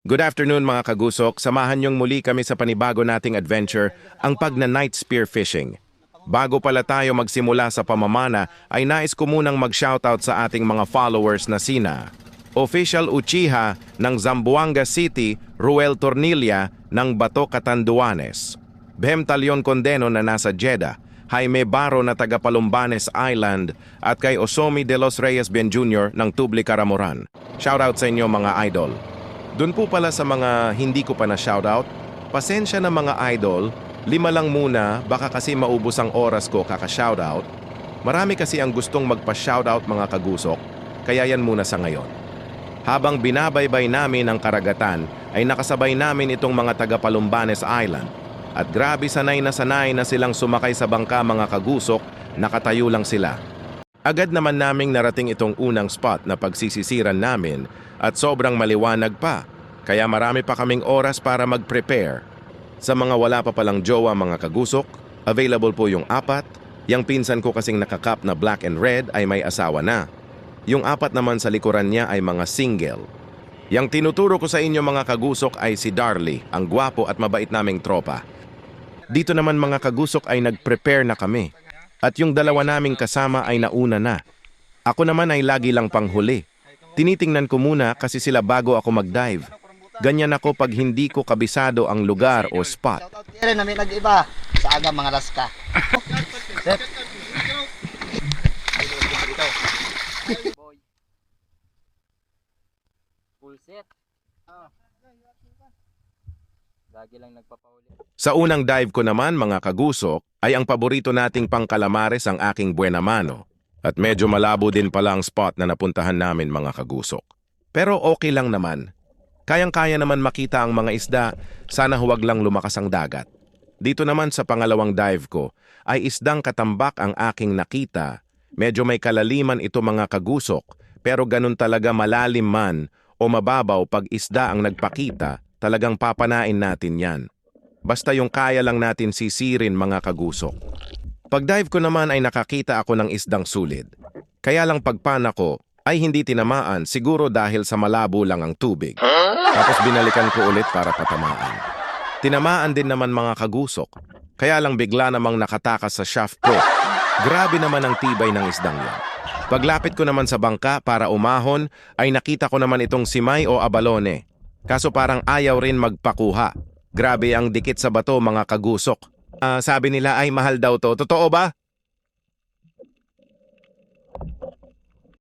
Good afternoon mga kagusok, samahan niyong muli kami sa panibago nating adventure, ang pagna-night spear fishing. Bago pala tayo magsimula sa pamamana, ay nais ko munang mag-shoutout sa ating mga followers na sina Official Uchiha ng Zamboanga City, Ruel Tornilla ng Bato Catanduanes, Bem Talion Condeno na nasa Jeddah, Jaime Baro na taga Palumbanes Island at kay Osomi de los Reyes Ben Jr. ng Tubli Caramoran. Shoutout sa inyo mga idol. Doon po pala sa mga hindi ko pa na shoutout, pasensya na mga idol, lima lang muna, baka kasi maubos ang oras ko kaka-shoutout. Marami kasi ang gustong magpa-shoutout mga kagusok, kaya yan muna sa ngayon. Habang binabaybay namin ang karagatan, ay nakasabay namin itong mga taga Palumbanes Island. At grabe sanay na sanay na silang sumakay sa bangka mga kagusok, nakatayo lang sila. Agad naman naming narating itong unang spot na pagsisisiran namin at sobrang maliwanag pa, kaya marami pa kaming oras para mag-prepare. Sa mga wala pa palang jowa mga kagusok, available po yung apat, yung pinsan ko kasing nakakap na black and red ay may asawa na. Yung apat naman sa likuran niya ay mga single. Yang tinuturo ko sa inyo mga kagusok ay si Darly, ang gwapo at mabait naming tropa. Dito naman mga kagusok ay nag-prepare na kami. At yung dalawa naming kasama ay nauna na. Ako naman ay lagi lang panghuli. Tinitingnan ko muna kasi sila bago ako mag-dive. Ganyan ako pag hindi ko kabisado ang lugar o spot. Shoutout kaya rin namin nag-iba sa aga mga laska. Full set. Lagi lang nagpapauli. Sa unang dive ko naman mga kagusok ay ang paborito nating pangkalamares ang aking buena mano. At medyo malabo din pala ang spot na napuntahan namin mga kagusok. Pero okay lang naman. Kayang-kaya naman makita ang mga isda, sana huwag lang lumakas ang dagat. Dito naman sa pangalawang dive ko ay isdang katambak ang aking nakita. Medyo may kalaliman ito mga kagusok, pero ganun talaga malalim man o mababaw pag isda ang nagpakita, talagang papanain natin yan. Basta yung kaya lang natin sisirin mga kagusok. Pag-dive ko naman ay nakakita ako ng isdang sulid. Kaya lang pagpana ko ay hindi tinamaan siguro dahil sa malabo lang ang tubig. Tapos binalikan ko ulit para patamaan. Tinamaan din naman mga kagusok. Kaya lang bigla namang nakatakas sa shaft ko. Grabe naman ang tibay ng isdang yan. Paglapit ko naman sa bangka para umahon ay nakita ko naman itong simay o abalone. Kaso parang ayaw rin magpakuha. Grabe ang dikit sa bato mga kagusok. Ah, sabi nila ay mahal daw to. Totoo ba?